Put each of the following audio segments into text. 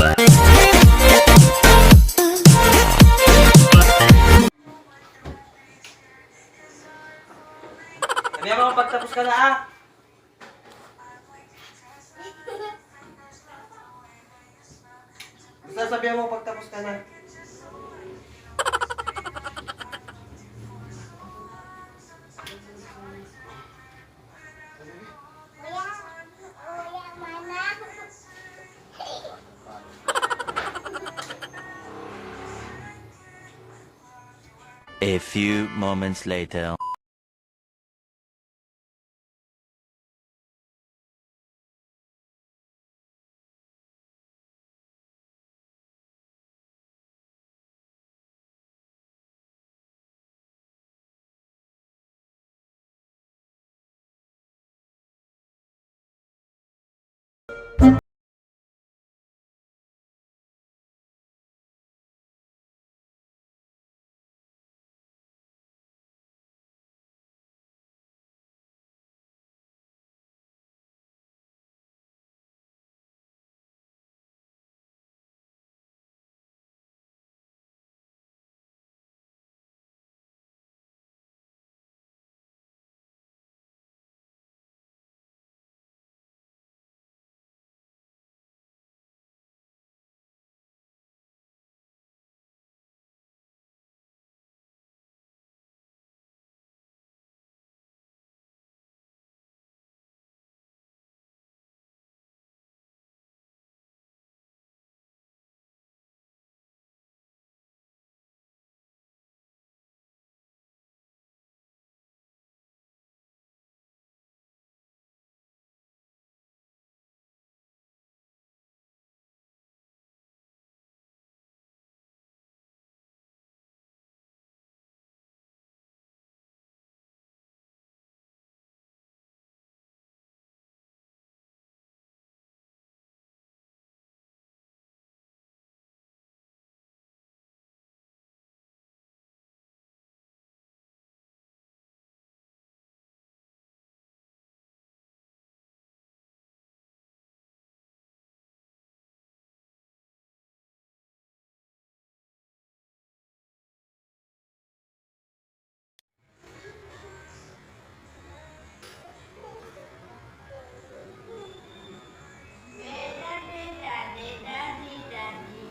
Sabihan mo pagtapos ka na ah. Basta sabihan mo pagtapos ka na. A few moments later.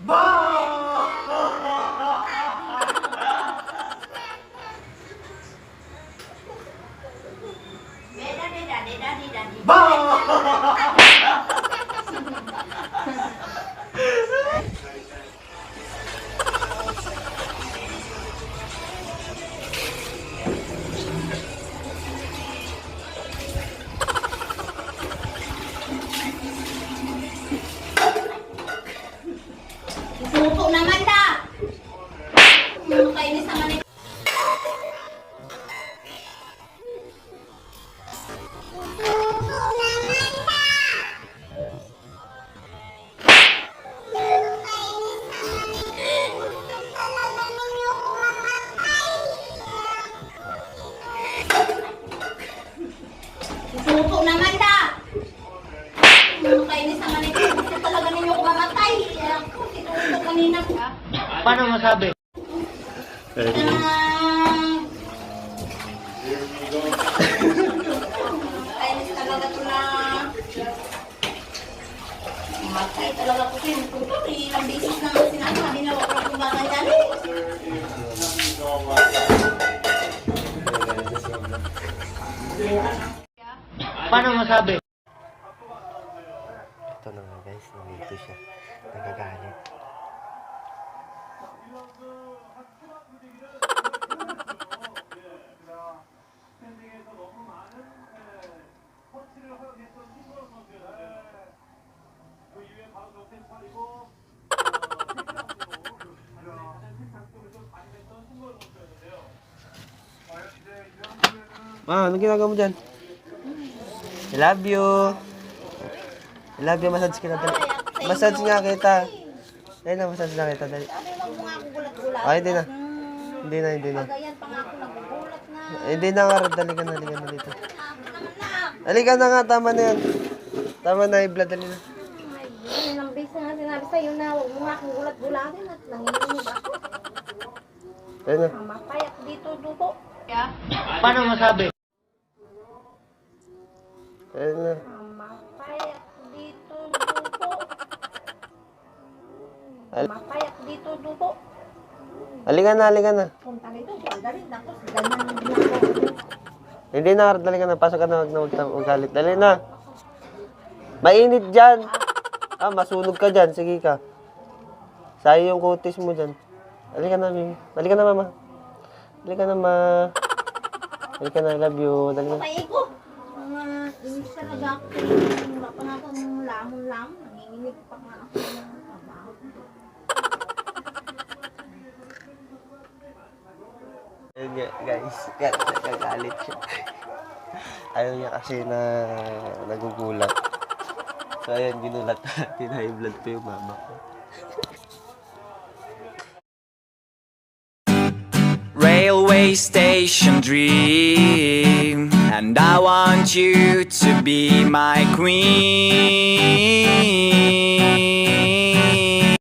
バーン。Paano masabi? Ito na. Matay talaga ko kayo. Puto, ilang beses na sinasabi na wala kong dyan eh. Paano masabi? Ito na nga guys, nandito siya. Nagagalit. Ma, anong ginagawa mo dyan? I love you. I love you, massage kita. Dali. Massage nga kita. Ayun na, massage na kita. Dali. Ay, hindi na. Hindi na, hindi na. Pagayan pa nga ako nagugulat na. Eh, Hindi na nga, ka na, dali ka na dito. Naman na. Nga, tama na yan. Tama na, i-blood, dali na. Ay, ilang beses beses na nga sinabi sa'yo na huwag mo nga akong gulat-gulatin at nanginginig ako. Ayun na. Mamapayak dito. Kaya, Paano masabi? Ayun na. mamapayak dito dugo. Al- Mamapayak dito dugo. Halika na, halika na. Punta ako. Ganyan ang ginagawa ko. Hindi na, dali ka na. Pasok ka na, huwag na huwag na- galit. Dali na. Mainit dyan. Ah, masunog ka dyan. Sige ka. Sayo yung kutis mo dyan. Dali ka na, baby. Dali ka na, mama. Dali ka na, ma. Dali ka na, I love you. Dali na. Patay ko. Mga inis talaga ako. Wala pa na akong lamon-lamon. Nanginginig pa nga ako ng trabaho. Nga, guys. Nagagalit siya. Ayaw niya kasi na nagugulat. So, ayun, ginulat natin. Blood pa yung mama ko. railway station dream and I want you to be my queen